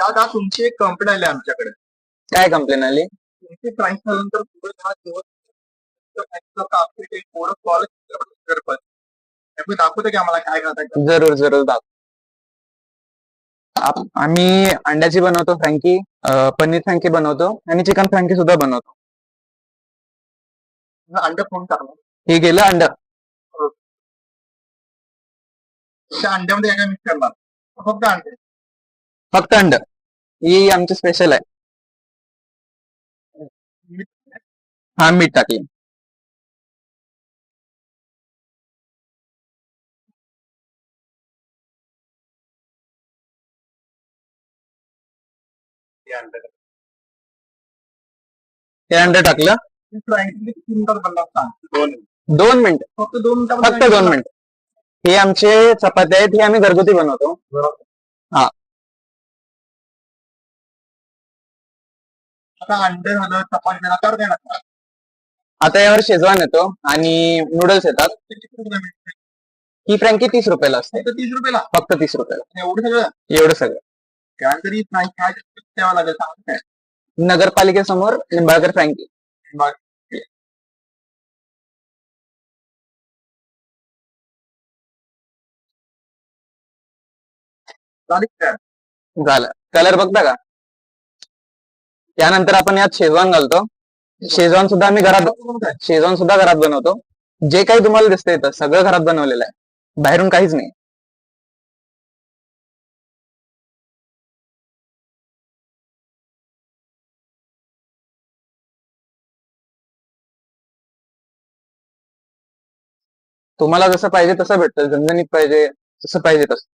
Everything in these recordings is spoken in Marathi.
दादा तुमची एक कंप्लेंट आली आमच्याकडे. काय कंप्लेन आली? तुमची प्राईस झाल्यानंतर पुढे दहा दिवस दाखवतो की आम्हाला काय करता जरूर जरूर दाखव. आम्ही अंड्याची बनवतो फ्रँकी. पनीर फ्रँकी बनवतो आणि चिकन फ्रँकी सुद्धा बनवतो. अंडे फोन टाकलं हे गेलं अंड. अंड्यामध्ये काय मिक्स करणार? फक्त अंडे. फक्त अंड. ही आमची स्पेशल आहे. हा मीठ टाकली. हे अंड टाकलं. दोन मिनिट. फक्त दोन मिनिटात फक्त दोन मिनिट. हे आमचे चपाती आहेत हे आम्ही घरगुती बनवतो. आता अंडे झालं चपाती झालं तर लागणार आता यावर शेजवान येतो आणि नूडल्स येतात? ही फ्रँकी तीस रुपयाला असते. तीस रुपयाला? फक्त तीस रुपयाला. एवढं सगळं? एवढं सगळं. त्यानंतर फ्राय काय द्यावं लागेल नगरपालिकेसमोर निंबाळकर फ्रँकी झालं कलर बघता का? त्यानंतर आपण यात शेजवान घालतो. शेजवान सुद्धा आम्ही घरात शेजवान सुद्धा घरात बनवतो. जे काही तुम्हाला दिसतंय इथं सगळं घरात बनवलेलं आहे. बाहेरून काहीच नाही. तुम्हाला जसं पाहिजे तसं भेटतं. झणझणीत पाहिजे जसं पाहिजे तसं.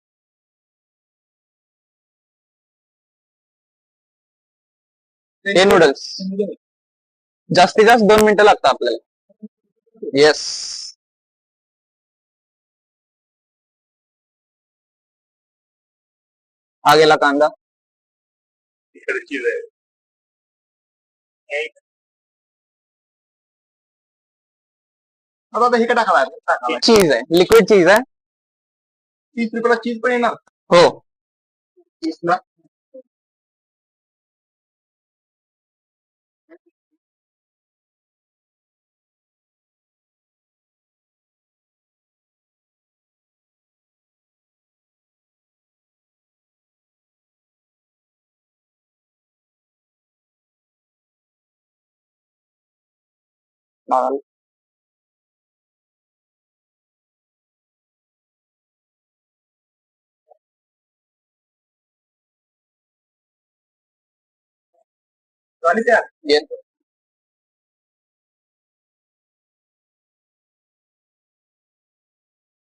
हे नूडल्स जास्तीत जास्त दोन मिनिटं लागतात आपल्याला. येस हा गेला कांदा. चीज आहे आता हे टाकायला. चीज लिक्विड चीज आहे. तीस रुपयाला चीज पण येणार. हो. तीसला चालेल. झाली त्या येतो